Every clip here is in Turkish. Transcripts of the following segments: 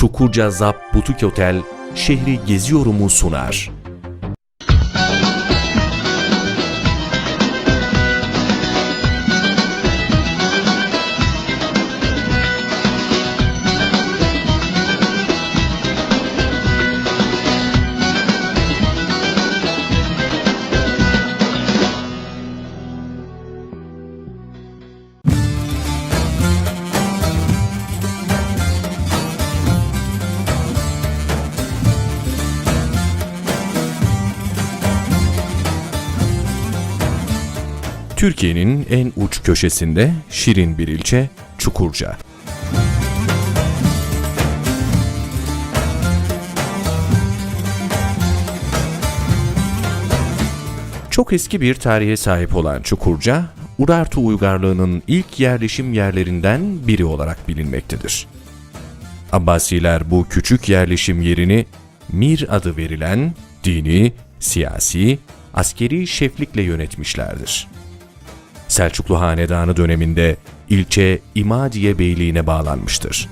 Çukurca Zap Butik Otel şehri geziyorumu sunar. Türkiye'nin en uç köşesinde şirin bir ilçe Çukurca. Çok eski bir tarihe sahip olan Çukurca, Urartu uygarlığının ilk yerleşim yerlerinden biri olarak bilinmektedir. Abbasiler bu küçük yerleşim yerini Mir adı verilen dini, siyasi, askeri şeflikle yönetmişlerdir. Selçuklu Hanedanı döneminde ilçe İmadiye Beyliğine bağlanmıştır.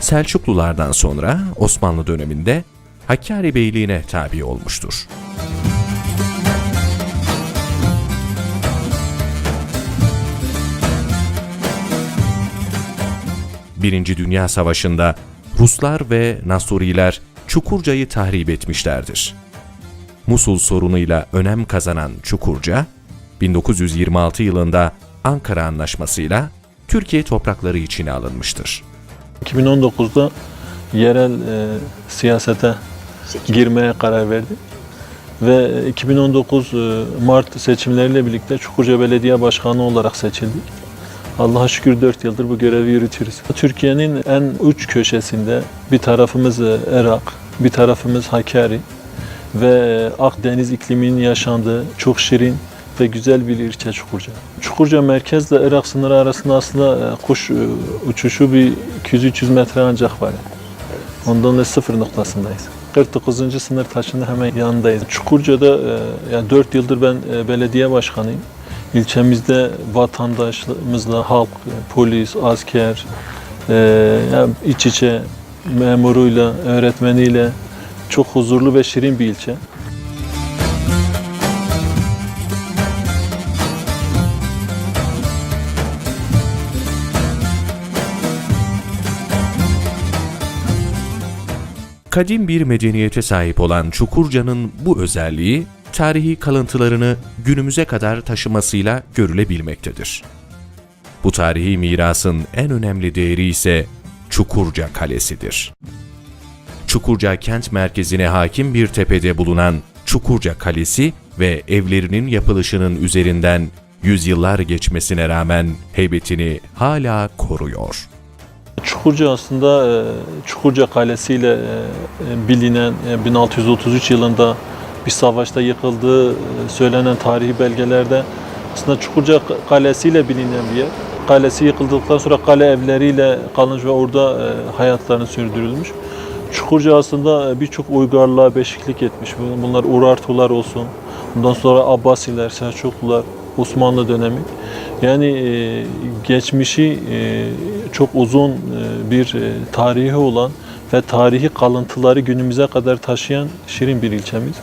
Selçuklulardan sonra Osmanlı döneminde Hakkari Beyliğine tabi olmuştur. Birinci Dünya Savaşı'nda Ruslar ve Nasuriler Çukurca'yı tahrip etmişlerdir. Musul sorunuyla önem kazanan Çukurca, 1926 yılında Ankara Anlaşması'yla Türkiye toprakları içine alınmıştır. 2019'da yerel e, siyasete girmeye karar verdi. Ve 2019 e, Mart seçimleriyle birlikte Çukurca Belediye Başkanı olarak seçildik. Allah'a şükür 4 yıldır bu görevi yürütüyoruz. Türkiye'nin en uç köşesinde bir tarafımız e, Irak, bir tarafımız Hakkari ve Akdeniz ikliminin yaşandığı çok şirin ve güzel bir ilçe Çukurca. Çukurca merkezle Irak sınırı arasında aslında e, kuş e, uçuşu bir 200-300 metre ancak var. Ondan da sıfır noktasındayız. 49. sınır taşının hemen yanındayız. Çukurca'da e, yani 4 yıldır ben belediye başkanıyım. İlçemizde vatandaşımızla halk, polis, asker, yani iç içe memuruyla, öğretmeniyle çok huzurlu ve şirin bir ilçe. Kadim bir medeniyete sahip olan Çukurca'nın bu özelliği, tarihi kalıntılarını günümüze kadar taşımasıyla görülebilmektedir. Bu tarihi mirasın en önemli değeri ise Çukurca Kalesi'dir. Çukurca kent merkezine hakim bir tepede bulunan Çukurca Kalesi ve evlerinin yapılışının üzerinden yüzyıllar geçmesine rağmen heybetini hala koruyor. Çukurca aslında e, Çukurca Kalesi ile e, bilinen e, 1633 yılında bir savaşta yıkıldığı söylenen tarihi belgelerde aslında Çukurca Kalesi ile bilinen bir yer. Kalesi yıkıldıktan sonra kale evleriyle kalmış ve orada hayatlarını sürdürülmüş. Çukurca aslında birçok uygarlığa beşiklik etmiş. Bunlar Urartular olsun, bundan sonra Abbasiler, Selçuklular, Osmanlı dönemi. Yani geçmişi çok uzun e, bir e, tarihi olan ve tarihi kalıntıları günümüze kadar taşıyan şirin bir ilçemiz.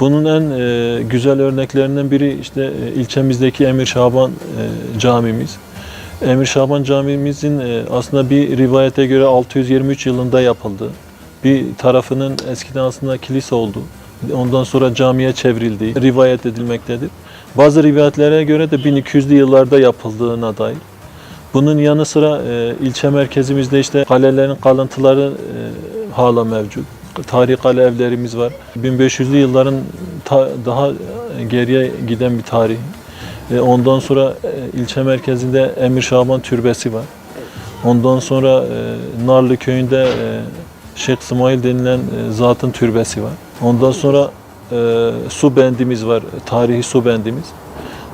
Bunun en e, güzel örneklerinden biri işte e, ilçemizdeki Emir Şaban e, camimiz. Emir Şaban camimizin e, aslında bir rivayete göre 623 yılında yapıldı. Bir tarafının eskiden aslında kilise oldu. Ondan sonra camiye çevrildiği rivayet edilmektedir. Bazı rivayetlere göre de 1200'lü yıllarda yapıldığına dair. Bunun yanı sıra e, ilçe merkezimizde işte kalelerin kalıntıları e, hala mevcut. Tarihi kale evlerimiz var. 1500'lü yılların ta- daha geriye giden bir tarih. E, ondan sonra e, ilçe merkezinde Emir Şaban Türbesi var. Ondan sonra e, Narlı köyünde e, Şeyh İsmail denilen e, zatın türbesi var. Ondan sonra e, su bendimiz var, tarihi su bendimiz.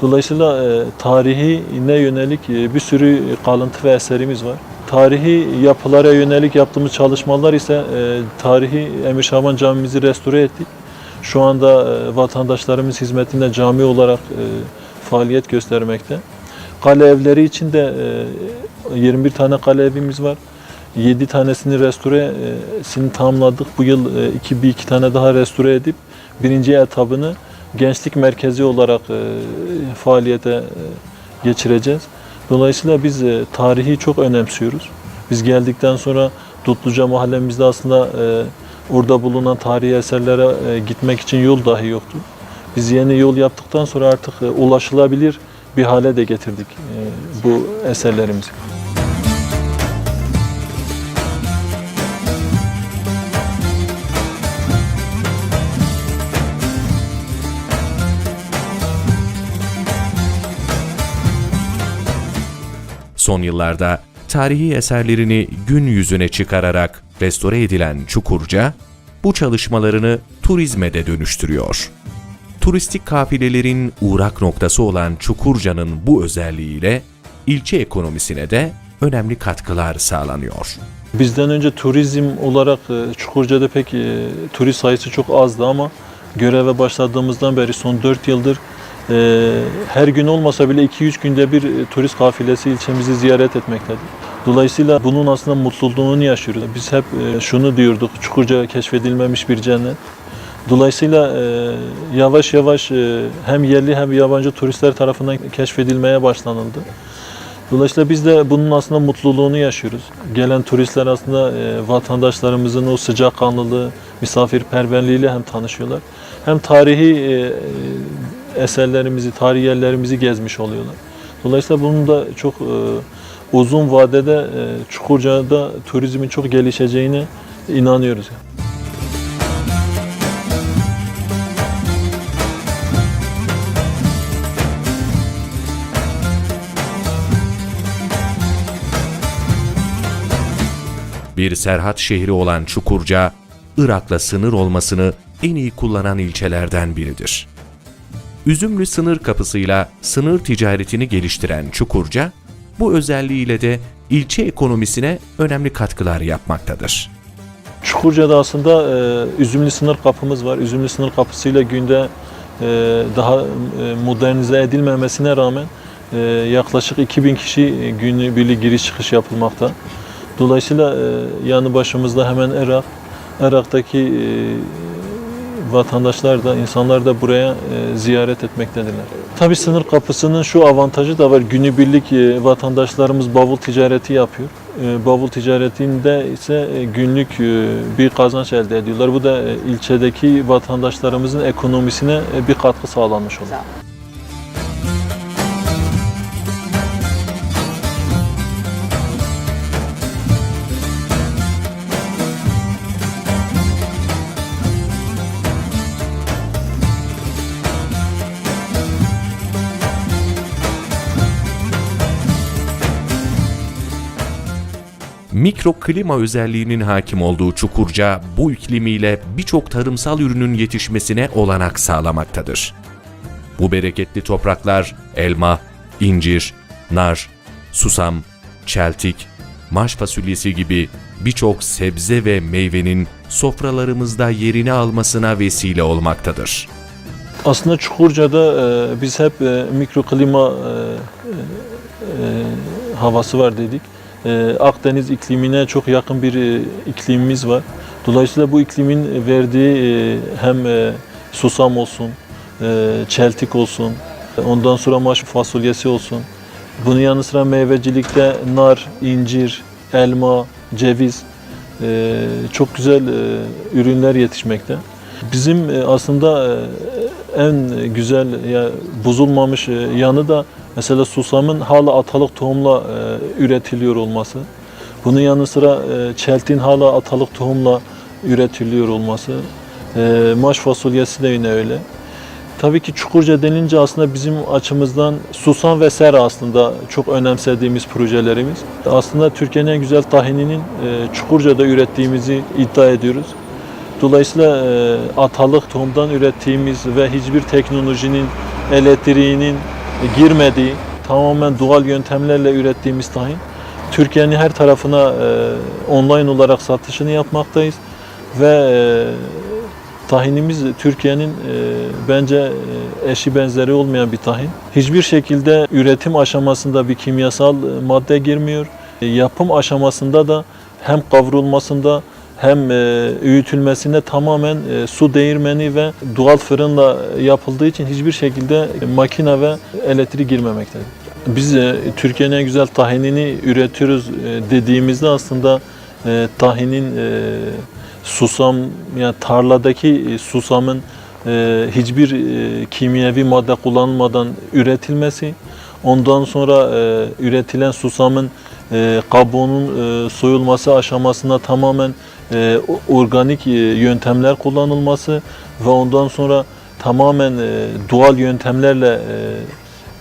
Dolayısıyla e, tarihine yönelik e, bir sürü kalıntı ve eserimiz var. Tarihi yapılara yönelik yaptığımız çalışmalar ise e, tarihi Emir Şaban camimizi restore ettik. Şu anda e, vatandaşlarımız hizmetinde cami olarak faaliyet göstermekte. Kale evleri için de e, 21 tane kale evimiz var. 7 tanesini restoresini tamamladık. Bu yıl e, iki, bir iki tane daha restore edip birinci etabını gençlik merkezi olarak e, faaliyete e, geçireceğiz. Dolayısıyla biz e, tarihi çok önemsiyoruz. Biz geldikten sonra Dutluca mahallemizde aslında e, orada bulunan tarihi eserlere e, gitmek için yol dahi yoktu. Biz yeni yol yaptıktan sonra artık e, ulaşılabilir bir hale de getirdik e, bu eserlerimizi. Son yıllarda tarihi eserlerini gün yüzüne çıkararak restore edilen Çukurca, bu çalışmalarını turizme de dönüştürüyor. Turistik kafilelerin uğrak noktası olan Çukurca'nın bu özelliğiyle ilçe ekonomisine de önemli katkılar sağlanıyor. Bizden önce turizm olarak e, Çukurca'da pek e, turist sayısı çok azdı ama göreve başladığımızdan beri son 4 yıldır e, her gün olmasa bile 2-3 günde bir e, turist kafilesi ilçemizi ziyaret etmektedir. Dolayısıyla bunun aslında mutluluğunu yaşıyoruz. Biz hep e, şunu diyorduk, Çukurca keşfedilmemiş bir cennet. Dolayısıyla e, yavaş yavaş e, hem yerli hem yabancı turistler tarafından keşfedilmeye başlanıldı. Dolayısıyla biz de bunun aslında mutluluğunu yaşıyoruz. Gelen turistler aslında e, vatandaşlarımızın o sıcakkanlılığı, misafirperverliğiyle hem tanışıyorlar. Hem tarihi e, eserlerimizi, tarihi yerlerimizi gezmiş oluyorlar. Dolayısıyla bunun da çok e, uzun vadede e, Çukurca'da turizmin çok gelişeceğine inanıyoruz. Bir Serhat şehri olan Çukurca, Irak'la sınır olmasını en iyi kullanan ilçelerden biridir. Üzümlü sınır kapısıyla sınır ticaretini geliştiren Çukurca, bu özelliğiyle de ilçe ekonomisine önemli katkılar yapmaktadır. Çukurca'da aslında e, Üzümlü sınır kapımız var. Üzümlü sınır kapısıyla günde e, daha e, modernize edilmemesine rağmen e, yaklaşık 2000 kişi e, günübirlik giriş çıkış yapılmakta. Dolayısıyla e, yanı başımızda hemen Irak. Irak'taki e, vatandaşlar da insanlar da buraya e, ziyaret etmektedirler. Tabii sınır kapısının şu avantajı da var. Günübirlik e, vatandaşlarımız bavul ticareti yapıyor. E, bavul ticaretinde ise e, günlük e, bir kazanç elde ediyorlar. Bu da ilçedeki vatandaşlarımızın ekonomisine bir katkı sağlanmış oluyor. Mikroklima özelliğinin hakim olduğu Çukurca, bu iklimiyle birçok tarımsal ürünün yetişmesine olanak sağlamaktadır. Bu bereketli topraklar elma, incir, nar, susam, çeltik, marş fasulyesi gibi birçok sebze ve meyvenin sofralarımızda yerini almasına vesile olmaktadır. Aslında Çukurca'da e, biz hep e, mikroklima e, e, e, havası var dedik. E, Akdeniz iklimine çok yakın bir e, iklimimiz var. Dolayısıyla bu iklimin verdiği e, hem e, susam olsun, çeltik olsun, ondan sonra maş fasulyesi olsun. Bunun yanı sıra meyvecilikte nar, incir, elma, ceviz çok güzel ürünler yetişmekte. Bizim aslında en güzel ya bozulmamış yanı da mesela susamın hala atalık tohumla e, üretiliyor olması. Bunun yanı sıra e, çeltin hala atalık tohumla üretiliyor olması. E, maş fasulyesi de yine öyle. Tabii ki Çukurca denince aslında bizim açımızdan susam ve sera aslında çok önemsediğimiz projelerimiz. Aslında Türkiye'nin en güzel tahininin e, Çukurca'da ürettiğimizi iddia ediyoruz. Dolayısıyla e, atalık tohumdan ürettiğimiz ve hiçbir teknolojinin, elektriğinin girmediği, tamamen doğal yöntemlerle ürettiğimiz tahin, Türkiye'nin her tarafına e, online olarak satışını yapmaktayız ve e, tahinimiz Türkiye'nin e, bence e, eşi benzeri olmayan bir tahin. Hiçbir şekilde üretim aşamasında bir kimyasal e, madde girmiyor. E, yapım aşamasında da hem kavrulmasında hem e, öğütülmesinde tamamen e, su değirmeni ve doğal fırınla yapıldığı için hiçbir şekilde makine ve elektrik girmemektedir. Biz e, Türkiye'nin en güzel tahinini üretiyoruz e, dediğimizde aslında e, tahinin e, susam yani tarladaki e, susamın e, hiçbir e, kimyevi madde kullanılmadan üretilmesi, ondan sonra e, üretilen susamın e, kabuğunun e, soyulması aşamasında tamamen e, organik e, yöntemler kullanılması ve ondan sonra tamamen e, doğal yöntemlerle e,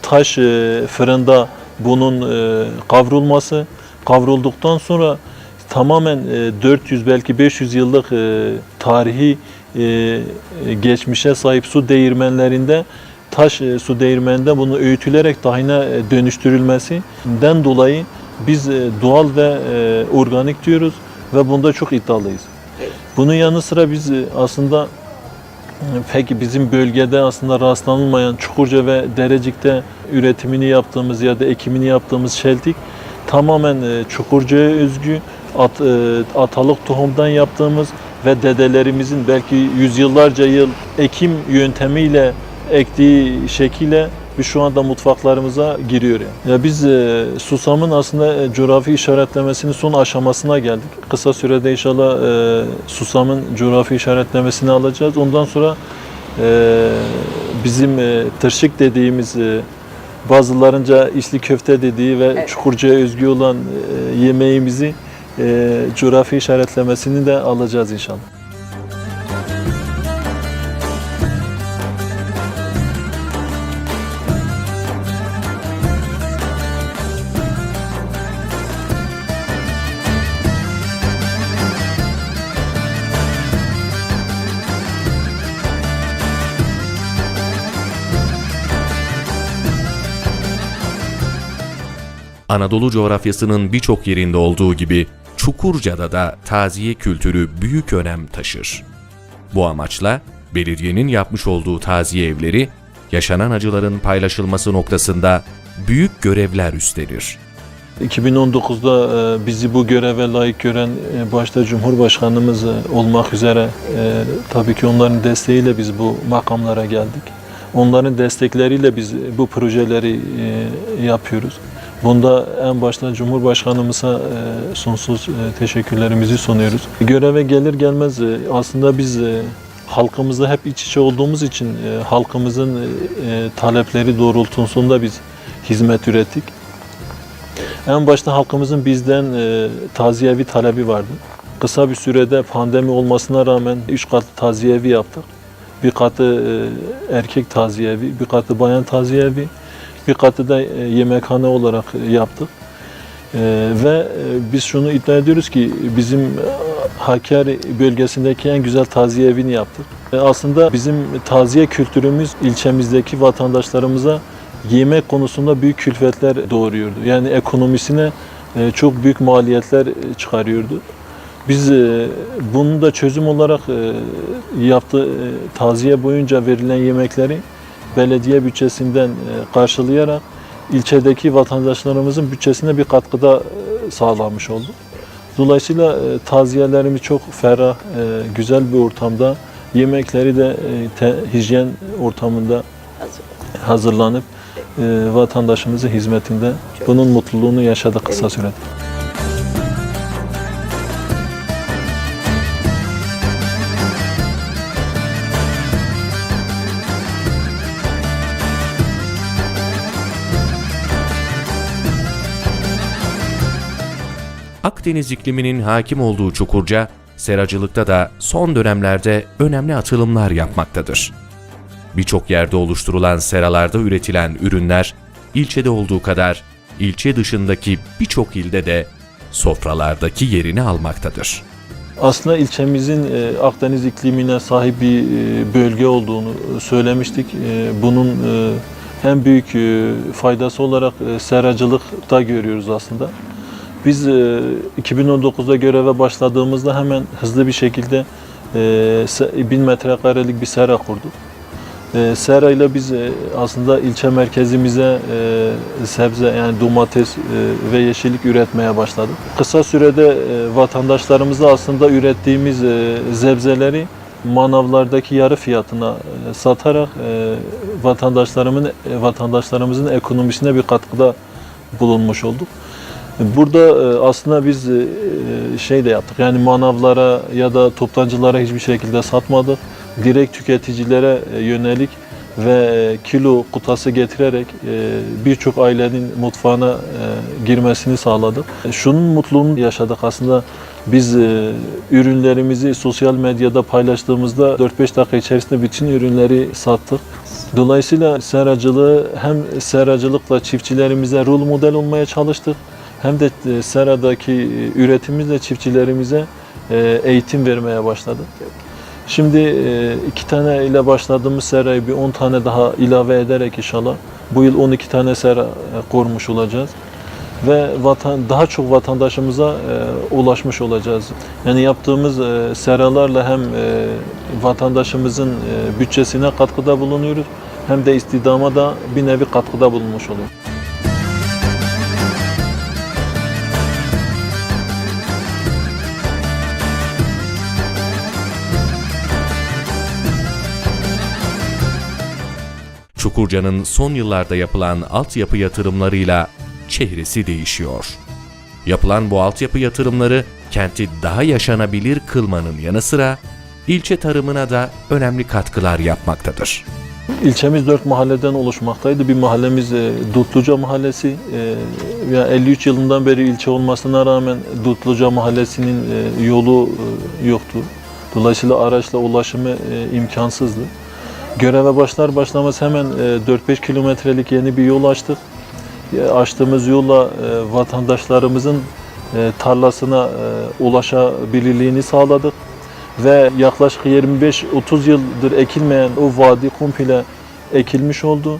taş e, fırında bunun e, kavrulması, kavrulduktan sonra tamamen e, 400 belki 500 yıllık e, tarihi e, geçmişe sahip su değirmenlerinde taş e, su değirmeninde bunu öğütülerek tahine e, dönüştürülmesinden dolayı biz e, doğal ve e, organik diyoruz ve bunda çok iddialıyız. Bunun yanı sıra biz e, aslında Peki bizim bölgede aslında rastlanılmayan Çukurca ve Derecik'te üretimini yaptığımız ya da ekimini yaptığımız şeltik tamamen e, Çukurca'ya özgü at, e, atalık tohumdan yaptığımız ve dedelerimizin belki yüzyıllarca yıl ekim yöntemiyle ektiği şekilde biz şu anda mutfaklarımıza giriyor. Yani. Ya biz e, susamın aslında e, coğrafi işaretlemesinin son aşamasına geldik. Kısa sürede inşallah e, susamın coğrafi işaretlemesini alacağız. Ondan sonra e, bizim e, tırşık dediğimiz e, bazılarınca içli köfte dediği ve Evet. Çukurca'ya özgü olan e, yemeğimizi e, coğrafi işaretlemesini de alacağız inşallah. Anadolu coğrafyasının birçok yerinde olduğu gibi Çukurca'da da taziye kültürü büyük önem taşır. Bu amaçla belediyenin yapmış olduğu taziye evleri yaşanan acıların paylaşılması noktasında büyük görevler üstlenir. 2019'da e, bizi bu göreve layık gören e, başta Cumhurbaşkanımız e, olmak üzere tabii ki onların desteğiyle biz bu makamlara geldik. Onların destekleriyle biz bu projeleri yapıyoruz. Bunda en başta Cumhurbaşkanımıza e, sonsuz e, teşekkürlerimizi sunuyoruz. Göreve gelir gelmez e, aslında biz halkımızla hep iç içe olduğumuz için halkımızın talepleri doğrultusunda biz hizmet ürettik. En başta halkımızın bizden taziyevi talebi vardı. Kısa bir sürede pandemi olmasına rağmen üç katlı taziyevi yaptık. Bir katı erkek taziyevi, bir katı bayan taziyevi, bir katı da e, yemekhane olarak e, yaptık. E, ve e, biz şunu iddia ediyoruz ki bizim Hakkari bölgesindeki en güzel taziye evini yaptık. Aslında bizim taziye kültürümüz ilçemizdeki vatandaşlarımıza yemek konusunda büyük külfetler doğuruyordu. Yani ekonomisine çok büyük maliyetler çıkarıyordu. Biz bunu da çözüm olarak yaptığı taziye boyunca verilen yemekleri belediye bütçesinden e, karşılayarak ilçedeki vatandaşlarımızın bütçesine bir katkıda e, sağlanmış olduk. Dolayısıyla e, taziyelerimiz çok ferah, güzel bir ortamda, yemekleri de te- hijyen ortamında Hazır. hazırlanıp vatandaşımızın hizmetinde bunun mutluluğunu yaşadık kısa sürede. Akdeniz ikliminin hakim olduğu Çukurca, seracılıkta da son dönemlerde önemli atılımlar yapmaktadır. Birçok yerde oluşturulan seralarda üretilen ürünler, ilçede olduğu kadar ilçe dışındaki birçok ilde de sofralardaki yerini almaktadır. Aslında ilçemizin e, Akdeniz iklimine sahip bir e, bölge olduğunu e, söylemiştik. Bunun en büyük faydası olarak seracılıkta görüyoruz aslında. Biz e, 2019'da göreve başladığımızda hemen hızlı bir şekilde e, se- 1000 metrekarelik bir sera kurduk. E, Sera ile biz e, aslında ilçe merkezimize e, sebze yani domates e, ve yeşillik üretmeye başladık. Kısa sürede e, vatandaşlarımıza aslında ürettiğimiz e, sebzeleri manavlardaki yarı fiyatına e, satarak e, vatandaşlarımın e, vatandaşlarımızın ekonomisine bir katkıda bulunmuş olduk. Burada e, aslında biz e, şey de yaptık. Yani manavlara ya da toptancılara hiçbir şekilde satmadık. Direkt tüketicilere e, yönelik ve e, kilo kutası getirerek e, birçok ailenin mutfağına e, girmesini sağladık. E, Şunun mutluluğunu yaşadık aslında. Biz e, ürünlerimizi sosyal medyada paylaştığımızda 4-5 dakika içerisinde bütün ürünleri sattık. Dolayısıyla seracılığı hem seracılıkla çiftçilerimize rol model olmaya çalıştık hem de e, seradaki e, üretimimizle çiftçilerimize e, eğitim vermeye başladık. Şimdi iki tane ile başladığımız serayı bir 10 tane daha ilave ederek inşallah bu yıl 12 tane sera kurmuş olacağız ve vatan daha çok vatandaşımıza e, ulaşmış olacağız. Yani yaptığımız e, seralarla hem e, vatandaşımızın e, bütçesine katkıda bulunuyoruz hem de istihdama da bir nevi katkıda bulunmuş oluyoruz. Çukurca'nın son yıllarda yapılan altyapı yatırımlarıyla çehresi değişiyor. Yapılan bu altyapı yatırımları kenti daha yaşanabilir kılmanın yanı sıra ilçe tarımına da önemli katkılar yapmaktadır. İlçemiz dört mahalleden oluşmaktaydı. Bir mahallemiz e, Dutluca Mahallesi. E, ya 53 yılından beri ilçe olmasına rağmen Dutluca Mahallesi'nin e, yolu e, yoktu. Dolayısıyla araçla ulaşımı e, imkansızdı. Göreve başlar başlamaz hemen e, 4-5 kilometrelik yeni bir yol açtık. E, Açtığımız yolla e, vatandaşlarımızın e, tarlasına e, ulaşabilirliğini sağladık. Ve yaklaşık 25-30 yıldır ekilmeyen o vadi komple ekilmiş oldu.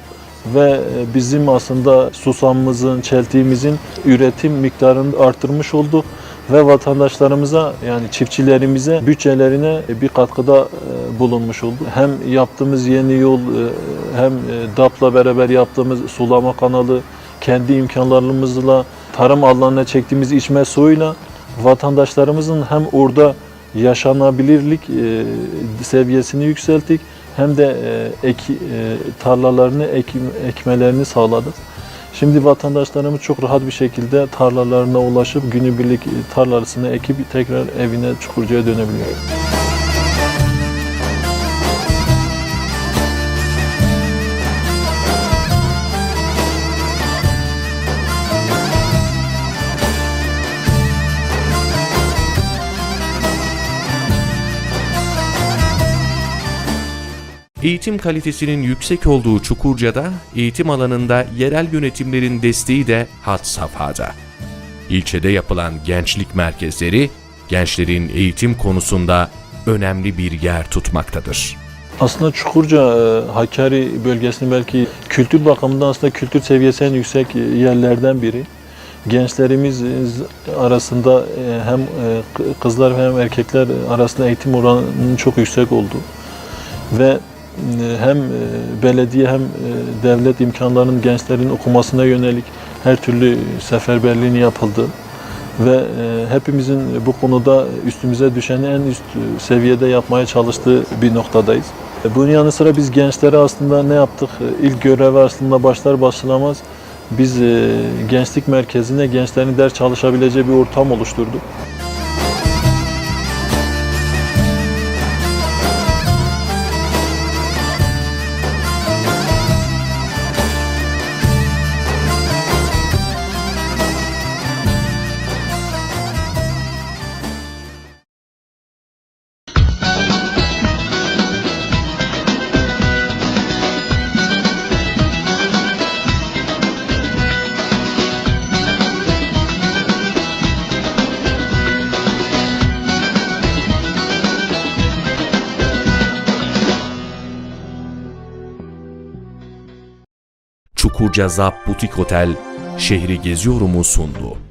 Ve e, bizim aslında susamımızın, çeltiğimizin üretim miktarını arttırmış olduk ve vatandaşlarımıza yani çiftçilerimize bütçelerine bir katkıda e, bulunmuş oldu. Hem yaptığımız yeni yol e, hem e, DAP'la beraber yaptığımız sulama kanalı kendi imkanlarımızla tarım alanına çektiğimiz içme suyuyla vatandaşlarımızın hem orada yaşanabilirlik e, seviyesini yükselttik hem de e, ek, e, tarlalarını ekim, ekmelerini sağladık. Şimdi vatandaşlarımız çok rahat bir şekilde tarlalarına ulaşıp günübirlik tarlasını ekip tekrar evine Çukurca'ya dönebiliyor. Eğitim kalitesinin yüksek olduğu Çukurca'da eğitim alanında yerel yönetimlerin desteği de had safhada. İlçede yapılan gençlik merkezleri gençlerin eğitim konusunda önemli bir yer tutmaktadır. Aslında Çukurca, e, Hakkari bölgesinin belki kültür bakımından aslında kültür seviyesi en yüksek yerlerden biri. Gençlerimiz arasında e, hem e, kızlar hem erkekler arasında eğitim oranının çok yüksek olduğu ve hem belediye hem devlet imkanlarının gençlerin okumasına yönelik her türlü seferberliğini yapıldı ve hepimizin bu konuda üstümüze düşeni en üst seviyede yapmaya çalıştığı bir noktadayız. Bunun yanı sıra biz gençlere aslında ne yaptık? İlk göreve aslında başlar başlamaz biz gençlik merkezine gençlerin ders çalışabileceği bir ortam oluşturduk. Çukurca Zap Butik Otel şehri geziyorumu sundu.